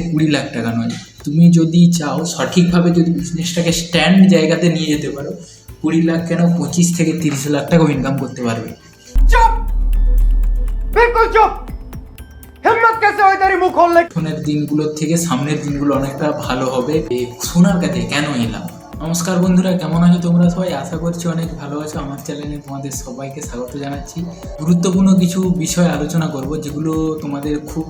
কুড়ি লাখ টাকা নয়। তুমি যদি চাও সঠিকভাবে যদি বিজনেসটাকে স্ট্যান্ড জায়গাতে নিয়ে যেতে পারো কুড়ি লাখ কেন পঁচিশ থেকে তিরিশ লাখ টাকাও ইনকাম করতে পারবে। চুপ! কাছে দিনগুলোর থেকে সামনের দিনগুলো অনেকটা ভালো হবে। সোনার কাছে কেন এলাম? নমস্কার বন্ধুরা, কেমন আছো তোমরা সবাই? আশা করছি অনেক ভালো আছো। আমার চ্যানেলে তোমাদের সবাইকে স্বাগত জানাচ্ছি। গুরুত্বপূর্ণ কিছু বিষয় আলোচনা করব, যেগুলো তোমাদের খুব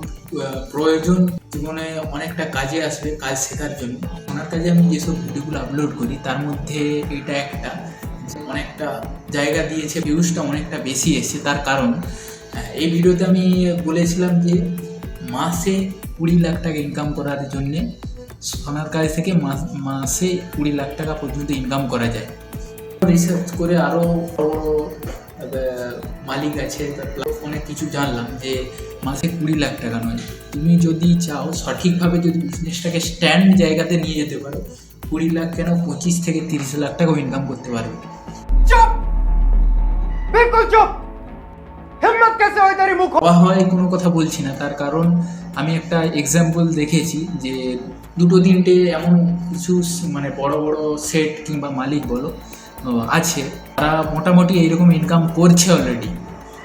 প্রয়োজন জীবনে অনেকটা কাজে আসবে, কাজ শেখার জন্য। ওনার কাজে আমি যেসব ভিডিওগুলো আপলোড করি, তার মধ্যে এটা একটা অনেকটা জায়গা দিয়েছে ভিউজটা অনেকটা বেশি এসেছে, তার কারণ এই ভিডিওতে আমি বলেছিলাম যে মাসে কুড়ি লাখ টাকা ইনকাম করার জন্যে সোনার কাজ থেকে মাসে কুড়ি লাখ টাকা পর্যন্ত ইনকাম করা যায়। রিসার্চ করে আরও বড় মালিক আছে অনেক কিছু জানলাম যে মাসে কুড়ি লাখ টাকা নয়। তুমি যদি চাও সঠিকভাবে যদি বিজনেসটাকে স্ট্যান্ড জায়গাতে নিয়ে যেতে পারো কুড়ি লাখ কেন পঁচিশ থেকে তিরিশ লাখ টাকাও ইনকাম করতে পারবে? চুপ! হয় কোনো কথা বলছি না। তার কারণ আমি একটা এক্সাম্পল দেখেছি যে দুটো তিনটে এমন কিছু মানে বড় বড় সেট কিংবা মালিক বলো আছে, তারা মোটামুটি এইরকম ইনকাম করছে অলরেডি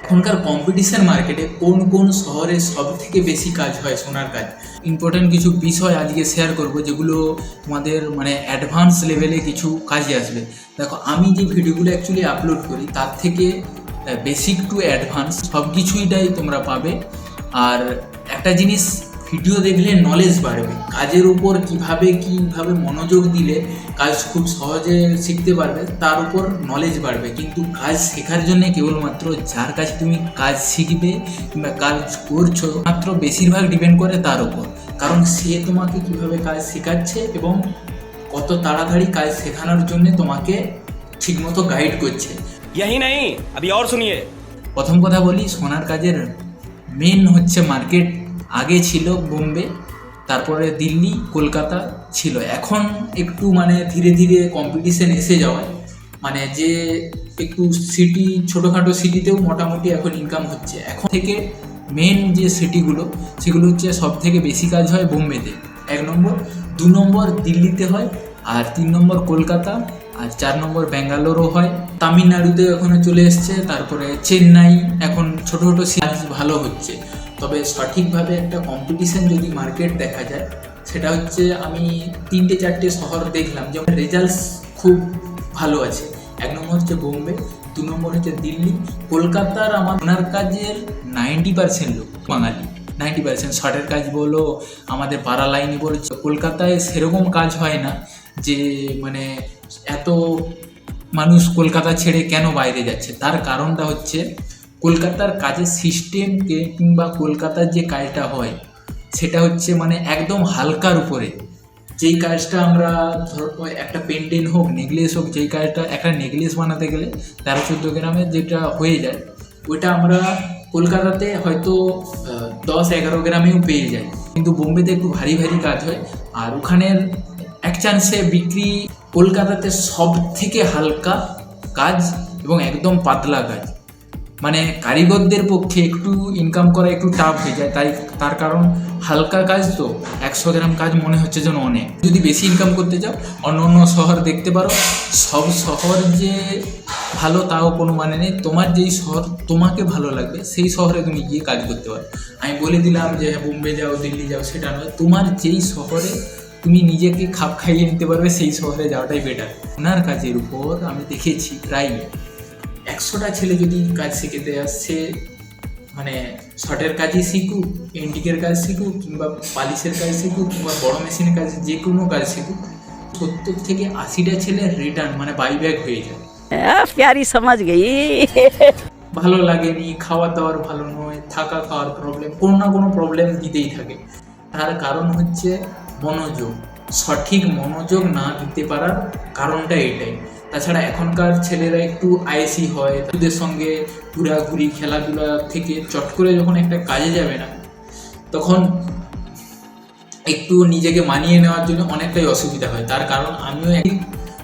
এখনকার কম্পিটিশন মার্কেটে কোন কোন শহরে সব থেকে বেশি কাজ হয় সোনার কাজ? ইম্পর্টেন্ট কিছু বিষয় আজকে শেয়ার করব যেগুলো তোমাদের মানে অ্যাডভান্স লেভেলে কিছু কাজে আসবে। দেখো, আমি যে ভিডিওগুলো অ্যাকচুয়ালি আপলোড করি, তার থেকে বেসিক টু অ্যাডভান্স সব কিছুইটাই তোমরা পাবে। আর একটা জিনিস ভিডিও দেখলে নলেজ বাড়বে কাজের উপর কিভাবে কিভাবে মনোযোগ দিলে কাজ খুব সহজে শিখতে পারবে তার উপর নলেজ বাড়বে কিন্তু কাজ শেখার জন্য কেবলমাত্র যার কাছে তুমি কাজ শিখবে কিংবা কাজ করছো মাত্র বেশিরভাগ ডিপেন্ড করে তার উপর কারণ সে তোমাকে কিভাবে কাজ শেখাচ্ছে এবং কত তাড়াতাড়ি কাজ শেখানোর জন্য তোমাকে ঠিকমতো গাইড করছে यही नहीं अभी और सुनिए প্রথম কথা বলি সোনার কাজের মেন হচ্ছে মার্কেট আগে ছিল বোম্বে, তারপরে দিল্লি, কলকাতা ছিল। এখন একটু মানে ধীরে ধীরে কম্পিটিশন এসে যাওয়ায়। মানে যে একটু সিটি ছোটোখাটো সিটিতেও মোটামুটি এখন ইনকাম হচ্ছে। এখন থেকে মেন যে সিটিগুলো সেগুলো হচ্ছে সব থেকে বেশি কাজ হয় বোম্বেতে। এক নম্বর। দু নম্বর দিল্লিতে হয়। আর তিন নম্বর কলকাতা, আর চার নম্বর ব্যাঙ্গালোরও হয়। তামিলনাড়ুতে এখনও চলে এসছে, তারপরে চেন্নাই, এখন ছোটো ছোটো সিরিজ ভালো হচ্ছে। তবে সঠিকভাবে একটা কম্পিটিশন যদি মার্কেট দেখা যায়, সেটা হচ্ছে আমি তিনটে চারটে শহর দেখলাম, যেমন রেজাল্টস খুব ভালো আছে। এক নম্বর হচ্ছে বোম্বে, দু নম্বর হচ্ছে দিল্লি। কলকাতার আমার ওনার কাজের নাইনটি পার্সেন্ট লোক বাঙালি। নাইনটি পার্সেন্ট শর্টের কাজ বলো, আমাদের পাড়া লাইনে বলছো, কলকাতায় সেরকম কাজ হয় না। যে মানে এত মানুষ কলকাতা ছেড়ে কেন বাইরে যাচ্ছে? তার কারণটা হচ্ছে কলকাতার কাজের সিস্টেম কিংবা কলকাতার যে কাজটা হয়, সেটা হচ্ছে মানে একদম হালকার উপরে। যেই কাজটা আমরা ধর একটা পেন্ডেন্ট হোক নেকলেস হোক, যেই কাজটা একটা নেকলেস বানাতে গেলে তেরো চোদ্দ গ্রামে যেটা হয়ে যায়, ওইটা আমরা কলকাতাতে হয়তো দশ এগারো গ্রামেও পেয়ে যাই। কিন্তু বোম্বেতে একটু ভারী ভারী কাজ হয়। আর ওখানের এক চান্সে বিক্রি কলকাতাতে সব থেকে হালকা কাজ এবং একদম পাতলা কাজ। মানে কারিগরদের পক্ষে একটু ইনকাম করা একটু টাফ হয়ে যায় তাই তার কারণ হালকা কাজ তো একশো গ্রাম কাজ মনে হচ্ছে যেন অনেক। যদি বেশি ইনকাম করতে চাও অন্য অন্য শহর দেখতে পারো সব শহর যে ভালো তাও কোনো মানে নেই। তোমার যেই শহর তোমাকে ভালো লাগবে সেই শহরে তুমি গিয়ে কাজ করতে পারো। আমি বলে দিলাম যে হ্যাঁ, বোম্বে যাও দিল্লি যাও সেটা নয়। তোমার যেই শহরে তুমি নিজেকে খাপ খাইয়ে নিতে পারবে সেই শহরে যাওয়াটাই বেটার ওনার কাজের উপর আমি দেখেছি প্রায় একশোটা ছেলে যদি কাজ শিখেতে আসছে মানে শর্টের কাজই শিখুক এন্টিকের কাজ শিখুক কিংবা পালিশের কাজ শিখুক কিংবা বড় মেশিনের কাজ যে কোনো কাজ শিখুক সত্তর থেকে আশিটা ছেলে রিটার্ন মানে বাইব্যাক হয়ে যায়। সমাজ ভালো লাগেনি খাওয়া দাওয়ার ভালো নয় থাকা খাওয়ার প্রবলেম কোনো না কোনো প্রবলেম দিতেই থাকে। তার কারণ হচ্ছে মনোযোগ, সঠিক মনোযোগ না দিতে পারার কারণটা এটাই। তাছাড়া এখনকার ছেলেরা একটু আইসি হয় ওদের সঙ্গে ঘোরাঘুরি, খেলাধুলা থেকে চট করে যখন একটা কাজে যাবে না, তখন একটু নিজেকে মানিয়ে নেওয়ার জন্য অনেকটাই অসুবিধা হয়। তার কারণ আমিও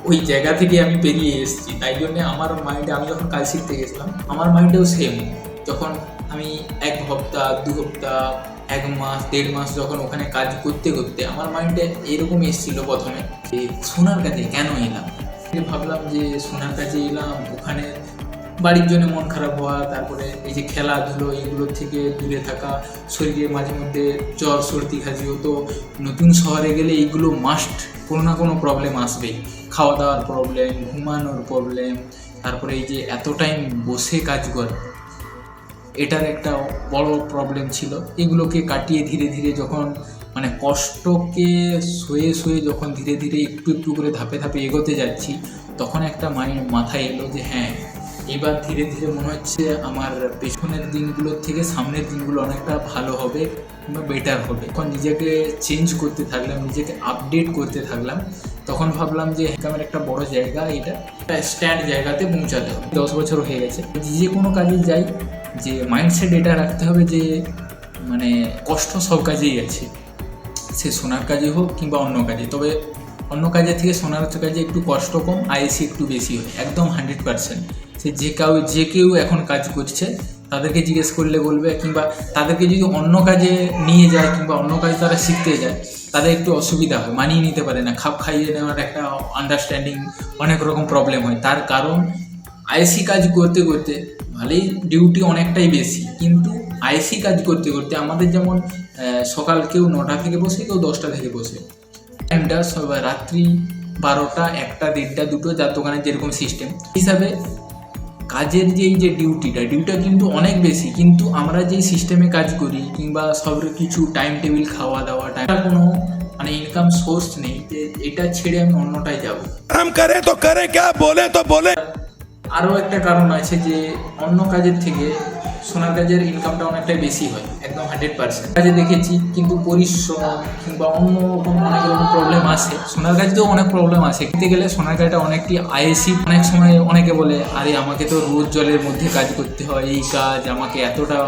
ওই জায়গা থেকে আমি বেরিয়ে এসেছি, তাই জন্য আমার মাইন্ডে আমি যখন কাজ শিখতে গেছিলাম, আমার মাইন্ডেও সেম যখন আমি এক সপ্তাহ দু সপ্তাহ এক মাস, দেড় মাস যখন ওখানে কাজ করতে করতে আমার মাইন্ডে এরকম এসেছিল প্রথমে যে সোনার কাজে কেন এলাম? ভাবলাম যে সোনার কাজে এলাম, ওখানে বাড়ির জন্য মন খারাপ হওয়া, তারপরে এই যে খেলাধুলো এগুলোর থেকে দূরে থাকা, শরীরে মাঝে মধ্যে জ্বর, সর্দি খাসি হতো নতুন শহরে গেলে এইগুলো মাস্ট কোনো না কোনো প্রবলেম আসবেই। খাওয়া দাওয়ার প্রবলেম ঘুমানোর প্রবলেম তারপরে এই যে এত টাইম বসে কাজ কর এটার একটা বড় প্রবলেম ছিল। এগুলোকে কাটিয়ে ধীরে ধীরে যখন মানে কষ্টকে শুয়ে শুয়ে যখন ধীরে ধীরে একটু একটু করে ধাপে ধাপে এগোতে যাচ্ছি, তখন একটা মাইন্ড মাথায় এলো যে হ্যাঁ এবার ধীরে ধীরে মনে হচ্ছে আমার পেছনের দিনগুলোর থেকে সামনের দিনগুলো অনেকটা ভালো হবে কিংবা বেটার হবে। তখন নিজেকে চেঞ্জ করতে থাকলাম, নিজেকে আপডেট করতে থাকলাম, তখন ভাবলাম যে আমার একটা বড় জায়গা এটা স্ট্যান্ড জায়গাতে পৌঁছাতে হবে। দশ বছর হয়ে গেছে যে কোনো কাজে যাই যে মাইন্ডসেট এটা রাখতে হবে যে মানে কষ্ট সব কাজেই আছে। সে সোনার কাজে হোক কিংবা অন্য কাজে তবে অন্য কাজের থেকে সোনার কাজে একটু কষ্ট কম আইসি একটু বেশি হয়, একদম হান্ড্রেড পার্সেন্ট সে যে কেউ যে কেউ এখন কাজ করছে, তাদেরকে জিজ্ঞেস করলে বলবে কিংবা তাদেরকে যদি অন্য কাজে নিয়ে যায় কিংবা অন্য কাজে তারা শিখতে যায়, তাদের একটু অসুবিধা হয়, মানিয়ে নিতে পারে না। খাপ খাইয়ে নেওয়ার একটা আন্ডারস্ট্যান্ডিং অনেক রকম প্রবলেম হয়। তার কারণ আইসি কাজ করতে করতে ভালোই ডিউটি অনেকটাই বেশি। কিন্তু আইসি কাজ করতে করতে আমাদের যেমন সকাল কেউ নটা থেকে বসে, কেউ দশটা থেকে বসে। টাইমটা রাত্রি বারোটা, একটা, দেড়টা, দুটো, যার দোকানে যেরকম সিস্টেম হিসাবে কাজের যেই যে ডিউটিটা ডিউটিটা কিন্তু অনেক বেশি। কিন্তু আমরা যেই সিস্টেমে কাজ করি, কিংবা সব কিছু টাইম টেবিল খাওয়া দাওয়া টাইমটা কোনো মানে ইনকাম সোর্স নেই যে এটা ছেড়ে আমি অন্যটায় যাব। কাম করে তো করে বলে তো বলে আরও একটা কারণ আছে যে অন্য কাজের থেকে সোনার কাজের ইনকামটা অনেকটাই বেশি হয়, একদম হান্ড্রেড পার্সেন্ট কাজে দেখেছি, কিন্তু পরিশ্রম কিংবা অন্য রকম অনেক রকম প্রবলেম আসে, সোনার কাজেও অনেক প্রবলেম আসে। কিনতে গেলে সোনার কাজটা অনেকটি আইএসি অনেক সময় অনেকে বলে, আরে, আমাকে তো রোদ জলের মধ্যে কাজ করতে হয়, এই কাজ, আমাকে এতটা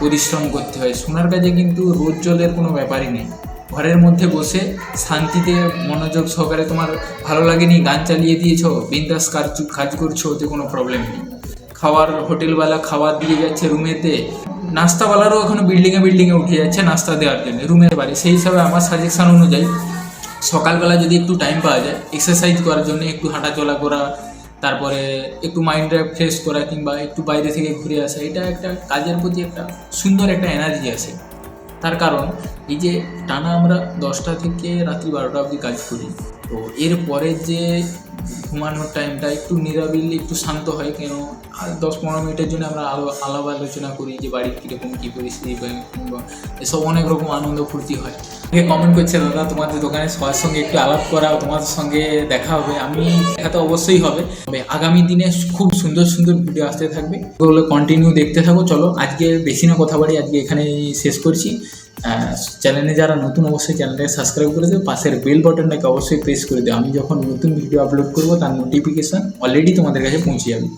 পরিশ্রম করতে হয়। সোনার কাজে কিন্তু রোদ জলের কোনো ব্যাপারই নেই। ঘরের মধ্যে বসে শান্তিতে মনোযোগ সহকারে তোমার ভালো লাগেনি, গান চালিয়ে দিয়েছ, বিন্দাস কাজ কাজ করছ, ওতে কোনো প্রবলেম নেই। খাওয়ার, হোটেলওয়ালা খাবার দিয়ে যাচ্ছে রুমেতে, নাস্তাওয়ালারও এখনও বিল্ডিংয়ে বিল্ডিংয়ে উঠে যাচ্ছে নাস্তা দেওয়ার জন্য, রুমের বাড়ি। সেই হিসাবে আমার সাজেশন অনুযায়ী সকালবেলা যদি একটু টাইম পাওয়া যায় এক্সারসাইজ করার জন্য একটু হাঁটাচলা করা, তারপরে একটু মাইন্ডটা ফ্রেশ করা কিংবা একটু বাইরে থেকে ঘুরে আসা, এটা একটা কাজের প্রতি একটা সুন্দর একটা এনার্জি আছে তার কারণ, এই যে টানা আমরা দশটা থেকে রাত্রি বারোটা অবধি কাজ করি, তো এরপরে যে ঘুমানোর টাইমটা একটু নিরাবিলি, একটু শান্ত হয়। কেন? আর দশ পনেরো মিনিটের জন্য আমরা আলো, আলাপ আলোচনা করি যে বাড়ির কীরকম, কী পরিস্থিতি কিংবা এসব অনেক রকম আনন্দ ফুর্তি হয়। কমেন্ট করছে, দাদা, তোমাদের দোকানে সবার সঙ্গে একটু আলাপ করা তোমাদের সঙ্গে দেখা হবে। আমি দেখা তো অবশ্যই হবে। তবে আগামী দিনে খুব সুন্দর সুন্দর ভিডিও আসতে থাকবে। ওগুলো কন্টিনিউ দেখতে থাকো। চলো, আজকে বেশি না কথা বাড়ি আজকে এখানে শেষ করছি। চ্যানেলে যারা নতুন, অবশ্যই চ্যানেলটাকে সাবস্ক্রাইব করে দেবে। পাশের বেল বাটনটাকে অবশ্যই প্রেস করে দেবে। আমি যখন নতুন ভিডিও আপলোড করব তার নোটিফিকেশান অলরেডি তোমাদের কাছে পৌঁছে যাবে।